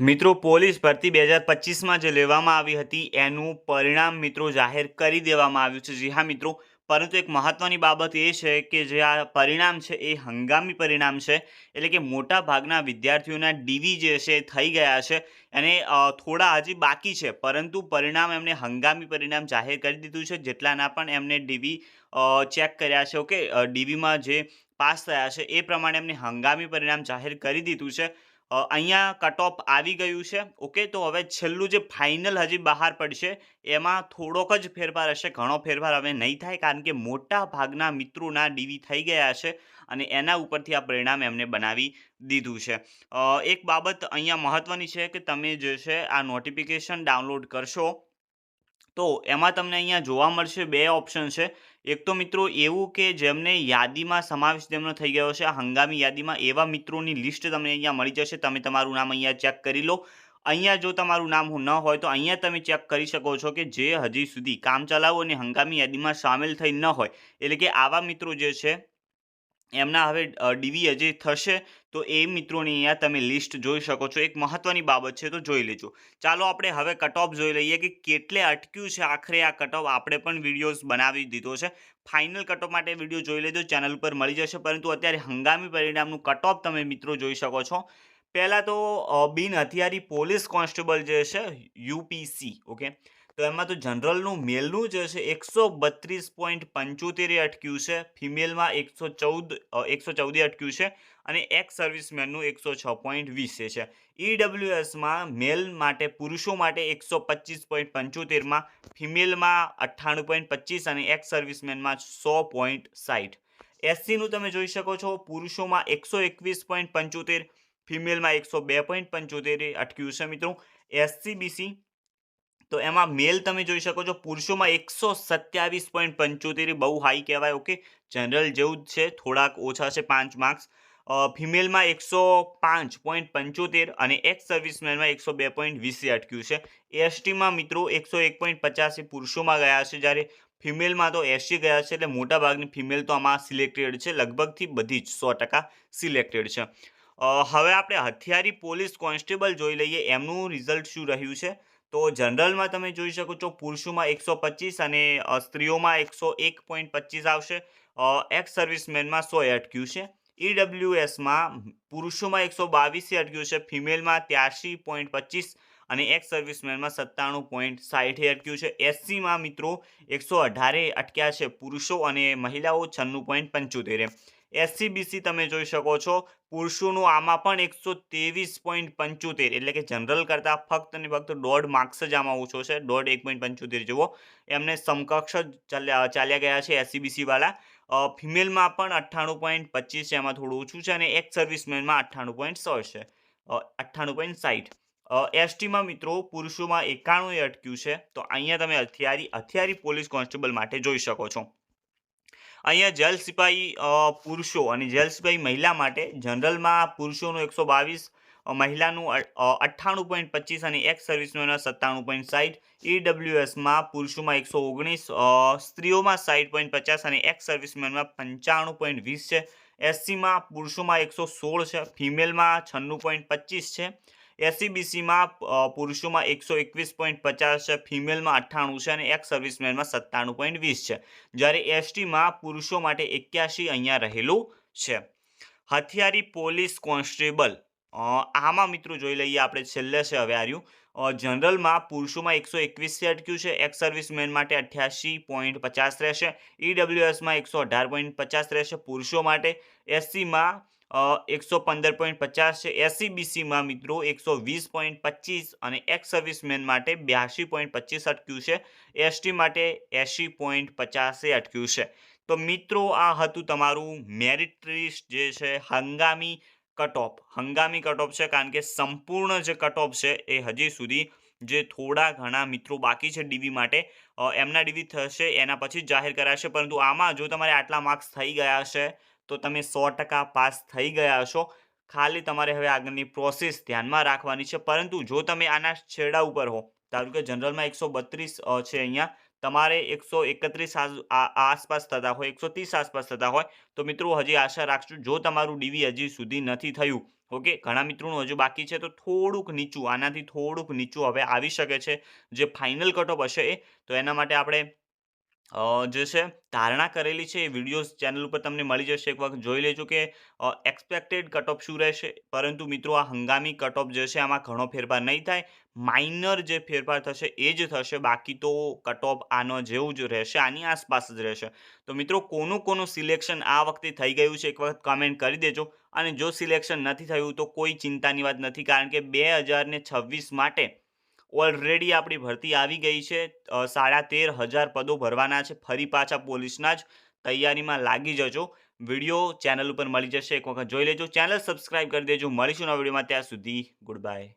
મિત્રો, પોલીસ ભરતી બે હજાર પચીસમાં જે લેવામાં આવી હતી, એનું પરિણામ મિત્રો જાહેર કરી દેવામાં આવ્યું છે. જી હા, મિત્રો. પરંતુ એક મહત્વની બાબત એ છે કે જે આ પરિણામ છે, એ હંગામી પરિણામ છે. એટલે કે મોટા ભાગના વિદ્યાર્થીઓના ડીવી જે છે થઈ ગયા છે અને થોડા હજી બાકી છે. પરંતુ પરિણામ એમને હંગામી પરિણામ જાહેર કરી દીધું છે. જેટલાના પણ એમને ડીવી ચેક કર્યા છે, ઓકે? ડીવીમાં જે પાસ થયા છે, એ પ્રમાણે એમને હંગામી પરિણામ જાહેર કરી દીધું છે. અહીંયા કટ ઓફ આવી ગયું છે. ઓકે તો હવે છેલ્લું જે ફાઇનલ હજી બહાર પડશે, એમાં થોડોક જ ફેરફાર હશે. ઘણો ફેરફાર હવે નહીં થાય, કારણ કે મોટા ભાગના મિત્રોના ડીવી થઈ ગયા છે અને એના ઉપરથી આ પરિણામ એમને બનાવી દીધું છે. એક બાબત અહીંયા મહત્ત્વની છે કે તમે જે છે આ નોટિફિકેશન ડાઉનલોડ કરશો તો એમાં તમને અહીંયા જોવા મળશે બે ઓપ્શન છે. એક તો મિત્રો એવું કે જેમને યાદીમાં સમાવેશ તેમનો થઈ ગયો છે હંગામી યાદીમાં એવા મિત્રોની લિસ્ટ તમને અહીંયા મળી જશે. તમે તમારું નામ અહીંયા ચેક કરી લો. અહીંયા જો તમારું નામ ન હોય તો અહીંયા તમે ચેક કરી શકો છો કે જે હજી સુધી કામ ચલાવો અને હંગામી યાદીમાં સામેલ થઈ ન હોય. એટલે કે આવા મિત્રો જે છે એમના હવે ડીવી હજી થશે, તો એ મિત્રોની અહીંયા તમે લિસ્ટ જોઈ શકો છો. એક મહત્ત્વની બાબત છે, તો જોઈ લેજો. ચાલો આપણે હવે કટ જોઈ લઈએ કે કેટલે અટક્યું છે આખરે આ કટ આપણે પણ વિડીયોઝ બનાવી દીધો છે. ફાઇનલ કટ માટે વીડિયો જોઈ લેજો ચેનલ પર મળી જશે. પરંતુ અત્યારે હંગામી પરિણામનું કટ તમે મિત્રો જોઈ શકો છો. પહેલાં તો બિન હથિયારી પોલીસ કોન્સ્ટેબલ જે છે યુપીસી ઓકે? તો એમાં તો જનરલનું મેલનું જે છે એકસો બત્રીસ પોઈન્ટ પંચોતેરે અટક્યું છે. ફિમેલમાં એકસો ચૌદ એકસો ચૌદે અટક્યું છે અને એક્સ સર્વિસમેનનું એકસો છ પોઈન્ટ વીસે છે. ઈડબ્લ્યુએસમાં મેલ માટે, પુરુષો માટે એકસો પચીસ પોઈન્ટ પંચોતેરમાં, ફિમેલમાં અઠ્ઠાણું પોઈન્ટ પચીસ અને એક્સ સર્વિસમેનમાં સો પોઈન્ટ સાઠ એસસીનું તમે જોઈ શકો છો, પુરુષોમાં એકસો એકવીસ પોઈન્ટ પંચોતેર, ફિમેલમાં એકસો બે પોઈન્ટ પંચોતેરે અટક્યું છે મિત્રો. એસસીબીસી તો એમાં મેલ તમે જોઈ શકો છો, પુરુષોમાં એકસો સત્યાવીસ પોઈન્ટ પંચોતેર બહુ હાઈ કહેવાય ઓકે જનરલ જેવું જ છે, થોડાક ઓછા છે, પાંચ માર્ક્સ ફિમેલમાં એકસો પાંચ પોઈન્ટ પંચોતેર અને એક્સ સર્વિસમેનમાં એકસો બે પોઈન્ટ વીસે અટક્યું છે. એસટીમાં મિત્રો એકસો એક પોઈન્ટ પચાસી પુરુષોમાં ગયા છે, જ્યારે ફિમેલમાં તો એસી ગયા છે, એટલે મોટા ભાગની ફિમેલ તો આમાં સિલેક્ટેડ છે, લગભગથી બધી જ સો ટકા સિલેક્ટેડ છે. હવે આપણે હથિયારી પોલીસ કોન્સ્ટેબલ જોઈ લઈએ, એમનું રિઝલ્ટ શું રહ્યું છે? તો જનરલમાં તમે જોઈ શકો છો પુરુષોમાં એકસો પચીસ અને સ્ત્રીઓમાં એકસો એક પોઈન્ટ પચીસ આવશે. એક્સ સર્વિસમેનમાં સો અટક્યું છે. ઈડબ્લ્યુએસમાં પુરુષોમાં એકસો બાવીસે અટક્યું છે, ફિમેલમાં ત્યાસી પોઈન્ટ પચીસ અને એક્સ સર્વિસમેનમાં સત્તાણું પોઈન્ટ સાઠે અટક્યું છે. એસસીમાં મિત્રો એકસો અઢારે અટક્યા છે પુરુષો અને મહિલાઓ છન્નું પોઈન્ટ પંચોતેરે એસસીબીસી તમે જોઈ શકો છો. પુરુષોનું આમાં પણ એકસો ત્રેવીસ પોઈન્ટ પંચોતેર, એટલે કે જનરલ કરતાં ફક્ત ને ફક્ત દોઢ માર્ક્સ જ આમાં ઓછો છે. દોઢ એક પોઈન્ટ પંચોતેર જેવો એમને સમકક્ષ ચાલ્યા ગયા છે એસસીબીસીવાળા ફિમેલમાં પણ અઠ્ઠાણું પોઈન્ટ પચીસ છે, એમાં થોડું ઓછું છે અને એક સર્વિસમેનમાં અઠ્ઠાણું પોઈન્ટ સો છે. અઠ્ઠાણું પોઈન્ટ સાઠ એસટીમાં મિત્રો પુરુષોમાં એકાણું અટક્યું છે. તો અહીંયા તમે હથિયારી હથિયારી પોલીસ કોન્સ્ટેબલ માટે જોઈ શકો છો. અહીંયા જેલ સિપાહી પુરુષો અને જેલ સિપાહી મહિલા માટે જનરલમાં પુરુષોનું એકસો બાવીસ મહિલાનું અઠ્ઠાણું પોઈન્ટ પચીસ અને એક્સ સર્વિસમેનના સત્તાણું પોઈન્ટ સાઠ ઈડબ્લ્યુએસમાં પુરુષોમાં એકસો ઓગણીસ સ્ત્રીઓમાં સાઠ પોઈન્ટ પચાસ અને એક્સ સર્વિસમેનમાં પંચાણું પોઈન્ટ વીસ છે. એસસીમાં પુરુષોમાં એકસો સોળ છે, ફિમેલમાં છન્નું પોઈન્ટ પચીસ છે. એસસીબીસીમાં પુરુષોમાં એકસો એકવીસ પોઈન્ટ પચાસ છે, ફિમેલમાં અઠ્ઠાણું છે અને એક્સ સર્વિસમેનમાં સત્તાણું પોઈન્ટ વીસ છે. જ્યારે એસટીમાં પુરુષો માટે એક્યાસી અહીંયા રહેલું છે. હથિયારી પોલીસ કોન્સ્ટેબલ આમાં મિત્રો જોઈ લઈએ આપણે છેલ્લે છે હવે આર્યું જનરલમાં પુરુષોમાં એકસો એકવીસથી અટક્યું છે એક્સ સર્વિસમેન માટે અઠ્યાસી પોઈન્ટ પચાસ રહેશે, ઈડબ્લ્યુએસમાં એકસો અઢાર પોઈન્ટ પચાસ રહેશે, પુરુષો માટે એસસીમાં એકસો પંદર પોઈન્ટ પચાસ છે. એસસીબીસીમાં મિત્રો એકસો વીસ પોઈન્ટ પચીસ અને એક્સ સર્વિસમેન માટે બ્યાસી પોઈન્ટ પચીસ અટક્યું છે. એસટી માટે એંશી પોઈન્ટ પચાસે અટક્યું છે. તો મિત્રો, આ હતું તમારું મેરિટ લિસ્ટ જે છે હંગામી કટઓફ હંગામી કટઓફ છે કારણ કે સંપૂર્ણ જે કટઓફ છે એ હજી સુધી જે થોડા ઘણા મિત્રો બાકી છે ડીવી માટે એમના ડીવી થશે, એના પછી જાહેર કરાશે. પરંતુ આમાં જો તમારે આટલા માર્ક્સ થઈ ગયા હશે તો તમે સો ટકા પાસ થઈ ગયા હશો. ખાલી તમારે હવે આગળની પ્રોસેસ ધ્યાનમાં રાખવાની છે. પરંતુ જો તમે આના છેડા ઉપર હો, ધારો કે જનરલમાં એકસો બત્રીસ છે અહીંયા, તમારે એકસો એકત્રીસ આસપાસ થતા હોય, એકસો ત્રીસ આસપાસ થતા હોય, તો મિત્રો હજી આશા રાખશું, જો તમારું ડીવી હજી સુધી નથી થયું, ઓકે? ઘણા મિત્રોનું હજુ બાકી છે, તો થોડુંક નીચું, આનાથી થોડુંક નીચું હવે આવી શકે છે, જે ફાઇનલ કટઓફ હશે એ. તો એના માટે આપણે જે છે, ધારણા કરેલી છે એ વિડીયોઝ ચેનલ ઉપર તમને મળી જશે. એક વખત જોઈ લેજો કે એક્સપેક્ટેડ કટ શું રહેશે. પરંતુ મિત્રો, આ હંગામી કટ જે છે, આમાં ઘણો ફેરફાર નહીં થાય. માઇનર જે ફેરફાર થશે એ જ થશે. બાકી તો કટ આનો જેવું જ રહેશે, આની આસપાસ જ રહેશે. તો મિત્રો, કોનું કોનું સિલેક્શન આ વખતે થઈ ગયું છે, એક વખત કમેન્ટ કરી દેજો. અને જો સિલેક્શન નથી થયું તો કોઈ ચિંતાની વાત નથી. કારણ કે બે હજારને છવ્વીસ માટે ઓલરેડી આપણી ભરતી આવી ગઈ છે. સાડા તેર હજાર પદો ભરવાના છે. ફરી પાછા પોલીસના જ તૈયારીમાં લાગી જજો. વીડિયો ચેનલ ઉપર મળી જશે. એક વખત જોઈ લેજો. ચેનલ સબસ્ક્રાઈબ કરી દેજો. મળીશું નવા વિડીયોમાં. ત્યાં સુધી ગુડ બાય.